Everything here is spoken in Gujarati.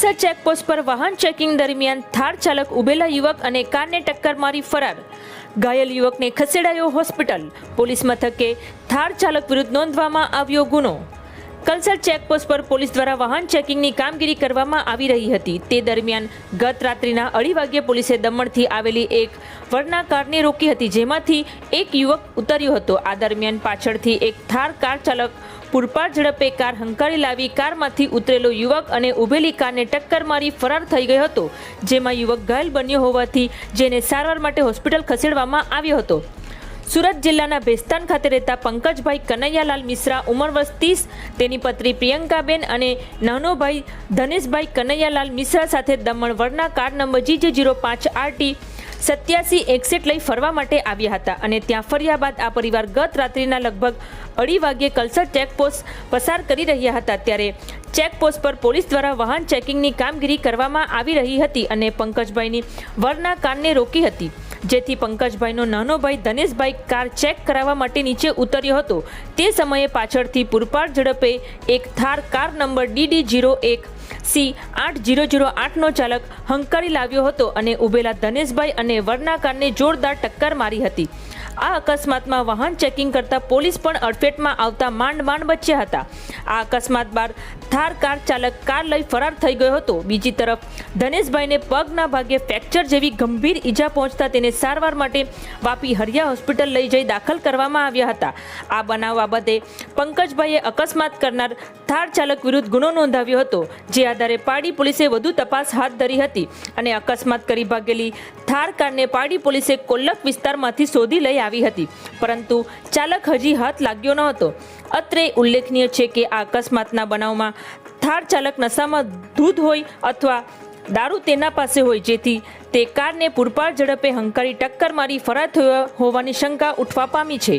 ચેકપોસ્ટ પર વાહન ચેકિંગ દરમિયાન થાર ચાલક ઉભેલા યુવક અને કારને ટક્કર મારી ફરાર. ઘાયલ યુવકને ખસેડાયો હોસ્પિટલ. પોલીસ મથકે થાર ચાલક વિરુદ્ધ નોંધવામાં આવ્યો ગુનો. કલસર ચેકપોસ્ટ પર પોલીસ દ્વારા વાહન ચેકિંગની કામગીરી કરવામાં આવી રહી હતી. તે દરમિયાન ગત રાત્રિના અઢી વાગ્યે પોલીસે દમણથી આવેલી એક વરના કારને રોકી હતી, જેમાંથી એક યુવક ઉતર્યો હતો. આ દરમિયાન પાછળથી એક થાર કાર ચાલક પૂરપાટ ઝડપે કાર હંકારી લાવી કારમાંથી ઉતરેલો યુવક અને ઊભેલી કારને ટક્કર મારી ફરાર થઈ ગયો હતો, જેમાં યુવક ઘાયલ બન્યો હોવાથી જેને સારવાર માટે હોસ્પિટલ ખસેડવામાં આવ્યો હતો. સુરત જિલ્લાના ભેસ્તાન ખાતે રહેતા પંકજભાઈ કનૈયાલાલ મિશ્રા ઉંમર વર્ષ ત્રીસ, તેની પત્ની પ્રિયંકાબેન અને નાનો ભાઈ ધનેશભાઈ કનૈયાલાલ મિશ્રા સાથે Daman Verna car number GJ zero પાંચ આરટી સત્યાસી એકસેટ લઈ ફરવા માટે આવ્યા હતા અને ત્યાં ફર્યા બાદ આ પરિવાર ગત રાત્રિના લગભગ અઢી વાગ્યે કલસર ચેકપોસ્ટ પસાર કરી રહ્યા હતા ત્યારે ચેકપોસ્ટ પર પોલીસ દ્વારા વાહન ચેકિંગની કામગીરી કરવામાં આવી રહી હતી અને પંકજભાઈની વરના કારને રોકી હતી. જેથી પંકજભાઈનો નાનો ભાઈ ધનેશભાઈ કાર ચેક કરાવવા માટે નીચે ઉતર્યો હતો. તે સમયે પાછળથી પૂરપાટ ઝડપે એક Thar car number DD zero એક સી આઠ જીરો જીરો આઠનો ચાલક હંકારી લાવ્યો હતો અને ઉભેલા ધનેશભાઈ અને વરના કારને જોરદાર ટક્કર મારી હતી. આ અકસ્માતમાં વાહન ચેકિંગ કરતા પોલીસ પણ અડફેટમાં આવતા માંડ માંડ બચ્યા હતા. આ અકસ્માત બાદ થાર કાર ચાલક કાર લઈ ફરાર થઈ ગયો હતો. બીજી તરફ, ધનેશભાઈને પગના ભાગે ફ્રેક્ચર જેવી ગંભીર ઈજા પહોંચતા તેને સારવાર માટે વાપી હરિયા હોસ્પિટલ લઈ જઈ દાખલ કરવામાં આવ્યા હતા. આ બનાવ બાબતે પંકજભાઈએ અકસ્માત કરનાર થાર ચાલક વિરુદ્ધ ગુનો નોંધાવ્યો હતો, જે આધારે પાડી પોલીસે વધુ તપાસ હાથ ધરી હતી અને અકસ્માત કરી ભાગેલી થાર કારને પાડી પોલીસે કોલ્લક વિસ્તારમાંથી શોધી લઈ આવી હતી. પરંતુ ચાલક હજી હાથ લાગ્યો ન હતો અત્રે ઉલ્લેખનીય છે કે આ અકસ્માતના બનાવમાં થાર ચાલક નશામાં દૂધ હોય અથવા દારૂ તેના પાસે હોય, જેથી તે કારને પૂરપાટ ઝડપે હંકારી ટક્કર મારી ફરાર થયો હોવાની શંકા ઉઠવા પામી છે.